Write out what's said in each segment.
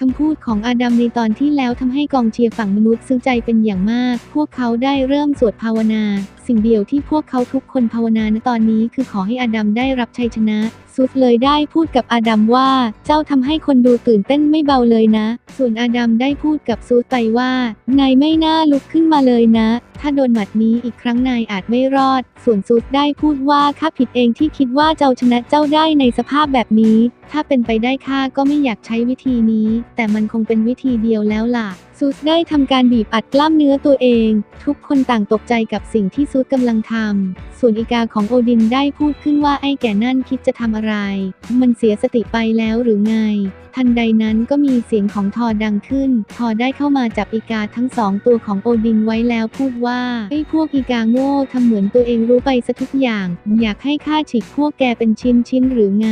คำพูดของอาดัมในตอนที่แล้วทำให้กองเชียร์ฝั่งมนุษย์ซึ้งใจเป็นอย่างมาก พวกเขาได้เริ่มสวดภาวนา สิ่งเดียวที่พวกเขาทุกคนภาวนาณตอนนี้คือขอให้อาดัมได้รับชัยชนะซุดเลยได้พูดกับอาดัมว่า เจ้าทำให้คนดูตื่นเต้นไม่เบาเลยนะ ส่วนอาดัมได้พูดกับซูดไปว่านายไม่น่าลุกขึ้นมาเลยนะ ถ้าโดนหมัดนี้อีกครั้งนายอาจไม่รอด ส่วนซูดได้พูดว่าข้าผิดเองที่คิดว่าเจ้าชนะเจ้าได้ในสภาพแบบนี้ถ้าเป็นไปได้ข้าก็ไม่อยากใช้วิธีนี้ แต่มันคงเป็นวิธีเดียวแล้วล่ะ ซูสได้ทำการบีบอัดกล้ามเนื้อตัวเอง ทุกคนต่างตกใจกับสิ่งที่ซูสกำลังทำ ส่วนอีกาของโอดินได้พูดขึ้นว่าไอ้แก่นั่นคิดจะทำอะไร มันเสียสติไปแล้วหรือไง ทันใดนั้นก็มีเสียงของทอดังขึ้น ทอได้เข้ามาจับอีกาทั้งสองตัวของโอดินไว้แล้วพูดว่าไอ้พวกอีกาโง่ทำเหมือนตัวเองรู้ไปซะทุกอย่าง อยากให้ข้าฉีกพวกแกเป็นชิ้นชิ้นหรือไง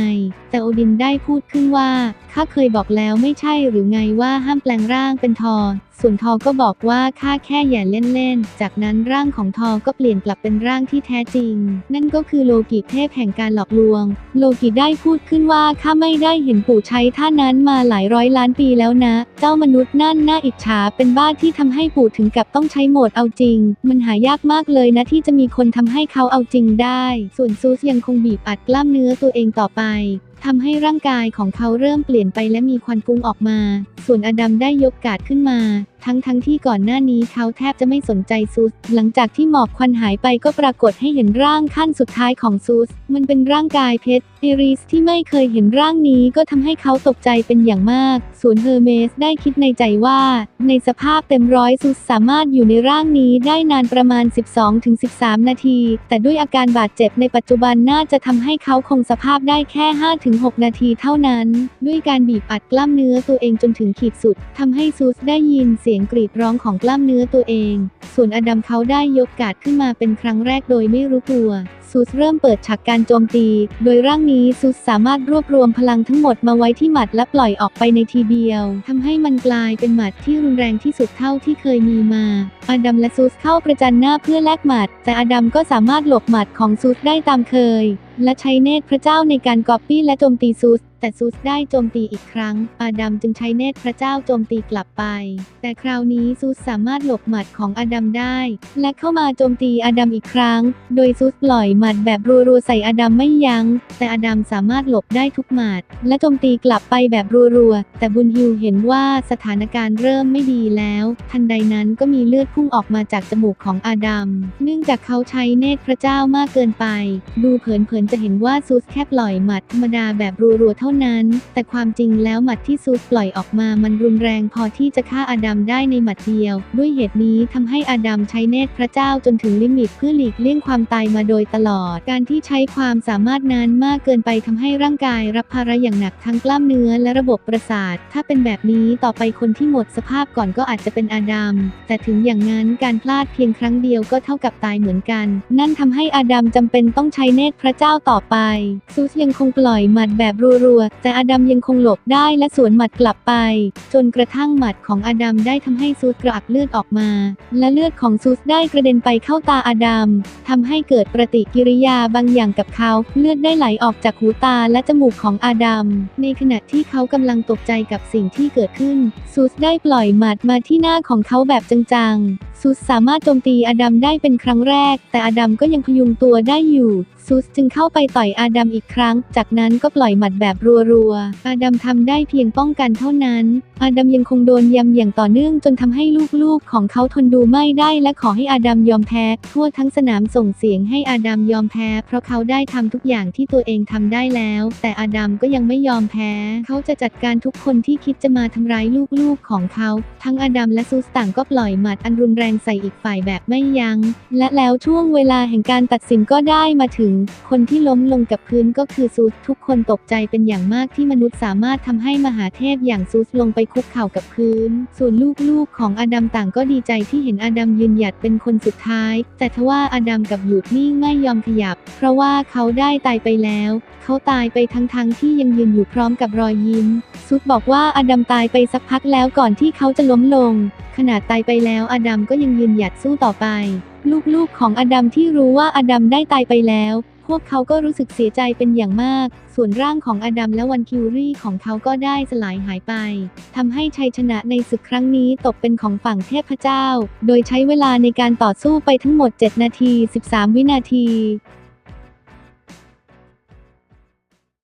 แต่โอดินได้ได้พูดขึ้นว่า ข้าเคยบอกแล้วไม่ใช่หรือไงว่าห้ามแปลงร่างเป็นทอ ส่วนทอก็บอกว่าข้าแค่อย่าเล่นๆ จากนั้นร่างของทอก็เปลี่ยนกลับเป็นร่างที่แท้จริง นั่นก็คือโลกิเทพแห่งการหลอกลวง โลกิได้พูดขึ้นว่าข้าไม่ได้เห็นปู่ใช้ท่านั้นมาหลายร้อยล้านปีแล้วนะ เจ้ามนุษย์นั่นน่าอิจฉาเป็นบ้าที่ทำให้ปู่ถึงกับต้องใช้โหมดเอาจริง มันหายากมากเลยนะที่จะมีคนทำให้เขาเอาจริงได้ ส่วนซูสยังคงบีบอัดกล้ามเนื้อตัวเองต่อไป ทำให้ร่างกายของเขาเริ่มเปลี่ยนไปและมีควันฟุ้งออกมา ส่วนอดัมได้ยกกาดขึ้นมา ทั้งทั้งที่ก่อนหน้านี้เขาแทบจะไม่สนใจซูส หลังจากที่หมอกควันหายไปก็ปรากฏให้เห็นร่างขั้นสุดท้ายของซูส มันเป็นร่างกายเพชร เอริสที่ไม่เคยเห็นร่างนี้ก็ทำให้เขาตกใจเป็นอย่างมาก ส่วนเฮอร์เมสได้คิดในใจว่า ในสภาพเต็มร้อยซูสสามารถอยู่ในร่างนี้ได้นานประมาณ 12-13 นาที แต่ด้วยอาการบาดเจ็บในปัจจุบันน่าจะทำให้เขาคงสภาพได้แค่ 5-6 นาทีเท่านั้น ด้วยการบีบอัดกล้ามเนื้อตัวเองจนถึงขีดสุดทำให้ซูสได้ยินเสียงกรีดร้องของกล้ามเนื้อตัวเอง ส่วนอดัมเขาได้ยกกาดขึ้นมาเป็นครั้งแรกโดยไม่รู้ตัวซูสเริ่มเปิดฉากการโจมตี โดยร่างนี้ซูสสามารถรวบรวมพลังทั้งหมดมาไว้ที่หมัดและปล่อยออกไปในทีเดียวทำให้มันกลายเป็นหมัดที่รุนแรงที่สุดเท่าที่เคยมีมา อดัมและซูสเข้าประจันหน้าเพื่อแลกหมัด แต่อดัมก็สามารถหลบหมัดของซูสได้ตามเคยและใช้เนตรพระเจ้าในการก๊อปปี้และโจมตีซูส แต่ซูสได้โจมตีอีกครั้ง อาดัมจึงใช้เนตรพระเจ้าโจมตีกลับไป แต่คราวนี้ซูสสามารถหลบหมัดของอาดัมได้ และเข้ามาโจมตีอาดัมอีกครั้ง โดยซูสปล่อยหมัดแบบรัวๆใส่อาดัมไม่ยัง้ง แต่อาดัมสามารถหลบได้ทุกหมัด และโจมตีกลับไปแบบรัวๆ แต่บุญฮิวเห็นว่าสถานการณ์เริ่มไม่ดีแล้ว ทันใดนั้นก็มีเลือดพุ่งออกมาจากจมูกของอาดัม เนื่องจากเขาใช้เนตรพระเจ้ามากเกินไป ดูเผินๆจะเห็นว่าซูสแค่ปล่อยหมัดธรรมดาแบบรัวๆเท่านั้น แต่ความจริงแล้วหมัดที่ซูสปล่อยออกมามันรุนแรงพอที่จะฆ่าอาดัมได้ในหมัดเดียว ด้วยเหตุนี้ทำให้อาดัมใช้เนตรพระเจ้าจนถึงลิมิตเพื่อหลีกเลี่ยงความตายมาโดยตลอด การที่ใช้ความสามารถนั้นมากเกินไปทำให้ร่างกายรับภาระอย่างหนักทั้งกล้ามเนื้อและระบบประสาท ถ้าเป็นแบบนี้ต่อไปคนที่หมดสภาพก่อนก็อาจจะเป็นอาดัม แต่ถึงอย่างนั้นการพลาดเพียงครั้งเดียวก็เท่ากับตายเหมือนกัน นั่นทำให้อาดัมจำเป็นต้องใช้เนตรพระเจ้าต่อไป ซูสยังคงปล่อยหมัดแบบรัวๆ แต่อดัมยังคงหลบได้และสวนหมัดกลับไป จนกระทั่งหมัดของอดัมได้ทำให้ซูสกระอักเลือดออกมา และเลือดของซูสได้กระเด็นไปเข้าตาอดัมทำให้เกิดปฏิกิริยาบางอย่างกับเขา เลือดได้ไหลออกจากหูตาและจมูกของอดัม ในขณะที่เขากำลังตกใจกับสิ่งที่เกิดขึ้น ซูสได้ปล่อยหมัดมาที่หน้าของเขาแบบจังๆ ซูสสามารถโจมตีอาดัมได้เป็นครั้งแรก แต่อาดัมก็ยังพยุงตัวได้อยู่ซูสจึงเข้าไปต่อยอาดัมอีกครั้ง จากนั้นก็ปล่อยหมัดแบบรัวๆอาดัมทำได้เพียงป้องกันเท่านั้นอาดัมยังคงโดนยำอย่างต่อเนื่องจนทำให้ลูกๆ ของเขาทนดูไม่ได้และขอให้อาดัมยอมแพ้ ทั่วทั้งสนามส่งเสียงให้อาดัมยอมแพ้ เพราะเขาได้ทำทุกอย่างที่ตัวเองทำได้แล้ว แต่อาดัมก็ยังไม่ยอมแพ้ เขาจะจัดการทุกคนที่คิดจะมาทำร้ายลูกๆของเขา ทั้งอาดัมและซูสต่างก็ปล่อยหมัดอันรุนแรงใส่อีกฝ่ายแบบไม่ยัง้ง และแล้วช่วงเวลาแห่งการตัดสินก็ได้มาถึง คนที่ล้มลงกับพื้นก็คือซูสทุกคนตกใจเป็นอย่างมากที่มนุษย์สามารถทำให้มหาเทพอย่างซูสลงไปคุกเข่ากับพื้น ส่วนลูกๆของอดัมต่างก็ดีใจที่เห็นอดัมยืนหยัดเป็นคนสุดท้าย แต่ทว่าอดัมกับหยุดนิ่งไม่ยอมขยับ เพราะว่าเขาได้ตายไปแล้วเขาตายไปทั้งๆทที่ยังยืนอยู่พร้อมกับรอยยิ้มซุดบอกว่าอดัมตายไปสักพักแล้วก่อนที่เขาจะล้มลง ขนาดตายไปแล้วอดัมก็ยังยืนหยัดสู้ต่อไป ลูกๆของอดัมที่รู้ว่าอดัมได้ตายไปแล้ว พวกเขาก็รู้สึกเสียใจเป็นอย่างมาก ส่วนร่างของอดัมและวันคิวรี่ของเขาก็ได้สลายหายไปทำให้ชัยชนะในศึกครั้งนี้ตกเป็นของฝั่งเทพเจ้า โดยใช้เวลาในการต่อสู้ไปทั้งหมด 7 นาที 13 วินาที